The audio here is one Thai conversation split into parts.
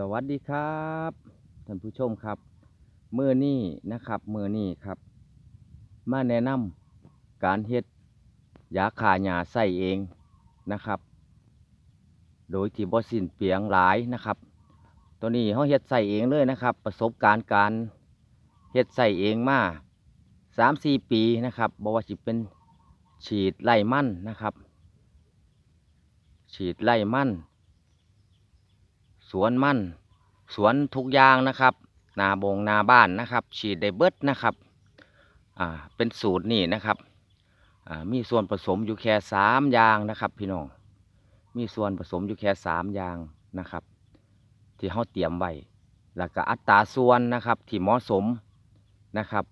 สวัสดีครับท่านผู้ชมครับเมื่อนี้นะครับเมื่อนี้ครับ มาแนะนำการเฮ็ดยาฆ่าหญ้าใส่เองนะครับ โดยที่บ่สิ้นเปลืองหลายนะครับ ตัวนี้เฮาเฮ็ดใส่เองเลยนะครับ ประสบการณ์การเฮ็ดใส่เองมาสามสี่ปีนะครับบ่ว่าสิเป็นฉีดไล่มันนะครับ ฉีดไล่มัน สวนมั่น สวนทุกอย่างนะครับ นาบงนาบ้านนะครับ ฉีดได้เบิดนะครับอ่าเป็นสูตรนี่นะครับอ่ามีส่วนผสมอยู่แค่สามอย่างนะครับ พี่น้องมีส่วนผสมอยู่แค่สามอย่างนะครับ ที่เขาเตรียมไว้แล้วก็อัตราส่วนนะครับที่เหมาะสมนะครับ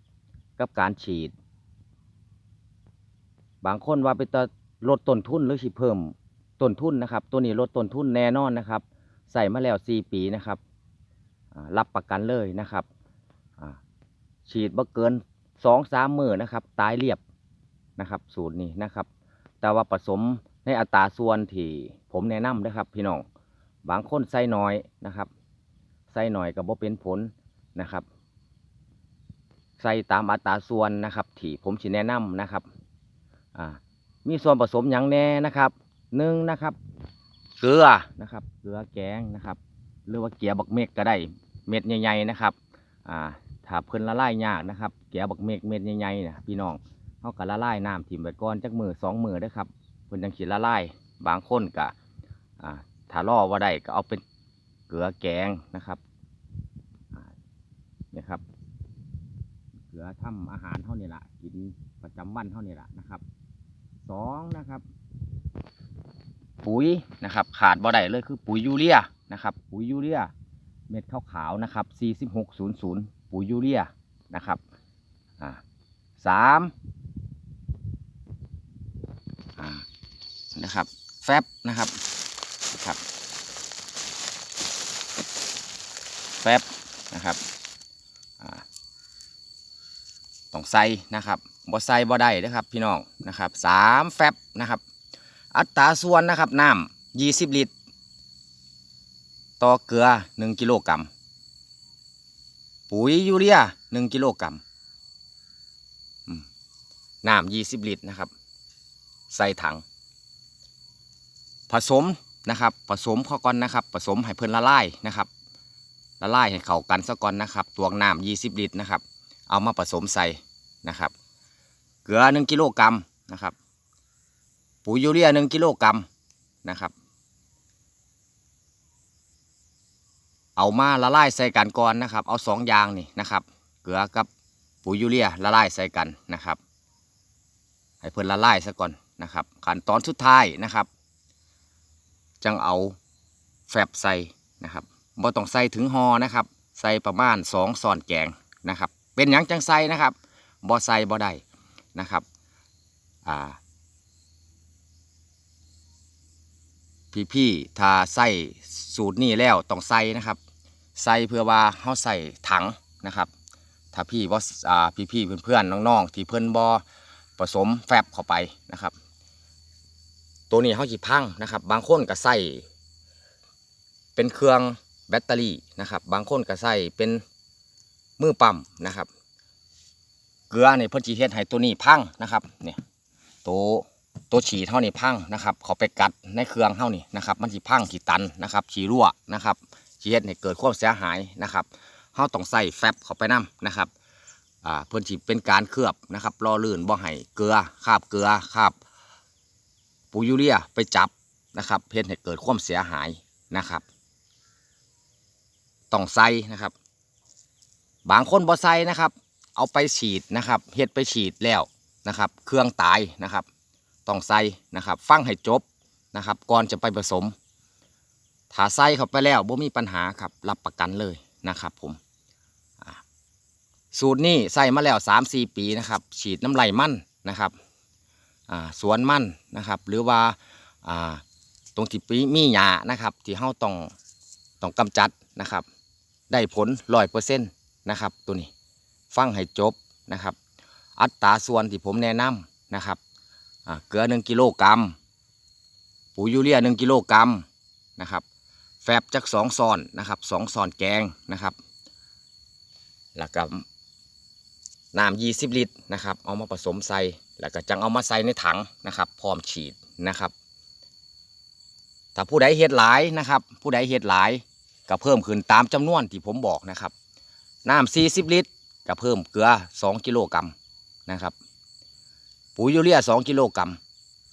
กับการฉีด บางคนว่าไปตะลดต้นทุนหรือสิเพิ่มต้นทุนนะครับ ตัวนี้ลดต้นทุนแน่นอนนะครับ ใส่มาแล้วสี่ปีนะครับรับประกันเลยนะครับฉีดบ่เกินสองสามมือนะครับ ตายเรียบนะครับ สูตรนี้นะครับ แต่ว่าผสมในอัตราส่วนที่ผมแนะนำนะครับ พี่น้องบางคนใส่น้อยนะครับใส่หน่อยก็บ่เป็นผลนะครับ ใส่ตามอัตราส่วนนะครับที่ผมสิแนะนำนะครับมีส่วนผสมอย่างแน่นะครับหนึ่งนะครับ เกลือนะครับ เกลือแกงนะครับ หรือว่าเกียบักเมกก็ได้เม็ดใหญ่ๆนะครับอ่าถ้าเพิ่นละลายยากนะครับ เกียบักเมกเม็ดใหญ่ๆนะพี่น้องเขาก็ละลายน้ำถิ่มไว้ก่อนจักมือสองมือเด้ครับเพิ่นจังสิละลายบางคนก็อ่าถ้ารอว่าได้ก็เอาเป็นเกลือแกงนะครับนี่ครับเกลือทำอาหารเท่านี้ละกินประจำวันเท่านี้ละนะครับสองนะครับ ปุ๋ยนะครับ ขาดบ่ได้เลยคือปุ๋ยยูเรียนะครับ ปุ๋ยยูเรียเม็ดขาวๆนะครับ 4600 ปุ๋ยยูเรียนะครับอ่าสามอ่านะครับแฟบนะครับครับแฟบนะครับอ่าต้องใส่นะครับบ่ใส่บ่ได้นะครับพี่น้องนะครับสามแฟบนะครับ อัตราส่วนนะครับน้ำยี่สิบลิตร ต่อเกลือหนึ่งกิโลกรัม ปุ๋ยยูเรียหนึ่งกิโลกรัมอืมน้ำยี่สิบลิตรนะครับ ใส่ถัง ผสมนะครับ ผสมข้าก่อนนะครับ ผสมให้เพิ่นละลายนะครับละลายให้เข้ากันซะก่อนนะครับตวงน้ำยี่สิบลิตรนะครับ เอามาผสมใส่นะครับ เกลือหนึ่งกิโลกรัมนะครับ ปุ๋ยยูเรียหนึ่งกิโลกรัมนะครับ เอามาละลายใส่กันก่อนนะครับ เอาสองอย่างนี่นะครับ เกลือกับปุ๋ยยูเรียละลายใส่กันนะครับให้เพิ่นละลายซะก่อนนะครับขั้นตอนสุดท้ายนะครับ จังเอาแฟบใส่นะครับบ่ต้องใส่ถึงหอนะครับ ใส่ประมาณสองส่อนแกงนะครับ เป็นหยังจังใส่นะครับบ่ใส่บ่ได้นะครับอ่า พี่ๆถ้าใส่สูตรนี้แล้วต้องใส่นะครับใส่เพื่อว่าเขาใส่ถังนะครับถ้าพี่ว่าอ่าพี่ๆเพื่อนๆน้องๆที่เพิ่นบอผสมแฟบเข้าไปนะครับ ตัวนี้เขาจีพังนะครับ บางคนก็ใส่เป็นเครื่องแบตเตอรี่นะครับ บางคนก็ใส่เป็นมือปั๊มนะครับ เกลือเนี่ยเพิ่นจีเฮ็ดให้ตัวนี้พังนะครับเนี่ยตัว ตัวฉีดเท่านี้พังนะครับเขาไปกัดในเครื่องเท่านี้นะครับมันสีพังสีตันนะครับฉีรั่วนะครับฉีเฮ็ดให้เกิดความเสียหายนะครับเฮาต้องใส่แฟบเขาไปนํนะครับอ่าเพื่อนสีเป็นการเคลือบนะครับรอลื่นบ่ให้เกลือคาบเกลือคาบปุ๋ยยูเรียไปจับนะครับเพื่อให้เกิดความเสียหายนะครับต้องใส่นะครับ บางคนบ่ใส่นะครับ เอาไปฉีดนะครับเฮ็ดไปฉีดแล้วนะครับ เครื่องตายนะครับ ต้องใส่นะครับฟังให้จบนะครับก่อนจะไปผสมถ้าใส่เข้าไปแล้วบ่มีปัญหาครับรับประกันเลยนะครับผมสูตรนี้ใส่มาแล้ว 3-4 ปีนะครับ ฉีดน้ำไหลมั่นนะครับสวนมั่นนะครับ หรือว่าาตรงที่ปีมีหญ้านะครับ ที่เฮาต้องต้องกำจัดนะครับ ได้ผลร้อยเปอร์เซ็นต์นะครับ ตัวนี้ฟังให้จบนะครับ อัตราส่วนที่ผมแนะนำนะครับ เกลือหนึ่งกิโลกรัมปุ๋ยยูเรียหนึ่งกิโลกรัมนะครับ แฟบจักสองซอนนะครับสองซอนแกงนะครับแล้วก็น้ำยี่สิบลิตรนะครับ เอามาผสมใส่แล้วก็จังเอามาใส่ในถังนะครับ พร้อมฉีดนะครับ ถ้าผู้ใดเฮ็ดหลายนะครับ ผู้ใดเฮ็ดหลายก็เพิ่มขึ้นตามจำนวนที่ผมบอกนะครับ น้ำสี่สิบลิตรก็เพิ่มเกลือสองกิโลกรัมนะครับ ปุ๋ยยูเรียสองกิโลกรัม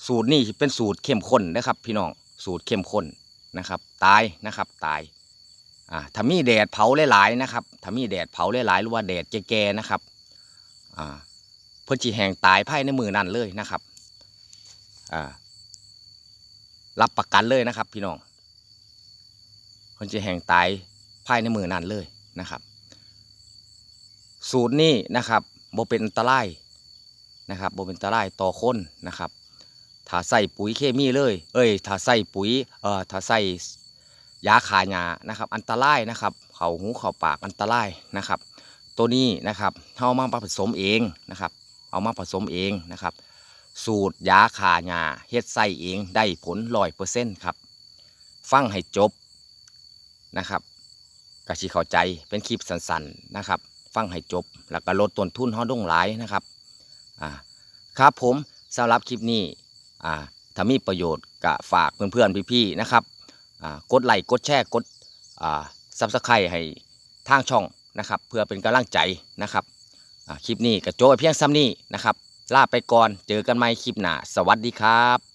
สูตรนี้เป็นสูตรเข้มข้นนะครับ พี่น้องสูตรเข้มข้นนะครับ ตายนะครับตายอ่าถ้ามีแดดเผาหลายๆนะครับถ้ามีแดดเผาหลายๆหรือว่าแดดแก่ๆนะครับอ่าเพื่อจีแหงตายภายในมือนั่นเลยนะครับอ่ารับประกันเลยนะครับ พี่น้องเพื่อจีแหงตายภายในมือนั่นเลยนะครับ สูตรนี้นะครับโบเป็นอันตราย นะครับโบเป็นอันตรายต่อคนนะครับถ้าใส่ปุ๋ยเคมีเลย เอ้ยถ้าใส่ปุ๋ยเอ่อถ้าใส่ยาขาหญ้านะครับ อันตรายนะครับ เขาหูเขาปากอันตรายนะครับ ตัวนี้นะครับเอามาผสมเองนะครับ เอามาผสมเองนะครับ สูตรยาขาหญ้าเฮ็ดใส่เองได้ผลร้อยเปอร์เซ็นต์ครับ ฟังให้จบนะครับกะชิเข้าใจเป็นคลิปสั้นๆนะครับ ฟังให้จบ แล้วก็ลดต้นทุนเฮาดงหลายนะครับ อ่าครับผมสำหรับคลิปนี้อ่าถ้ามีประโยชน์ก็ฝากเพื่อนๆพี่ๆนะครับอ่ากดไลค์กดแชร์กดอ่าซับสไครต์ให้ทางช่องนะครับ เพื่อเป็นกำลังใจนะครับอ่าคลิปนี้ก็โจ้เพียงซ้ำนี้นะครับลาไปก่อนเจอกันใหม่คลิปหน้าสวัสดีครับ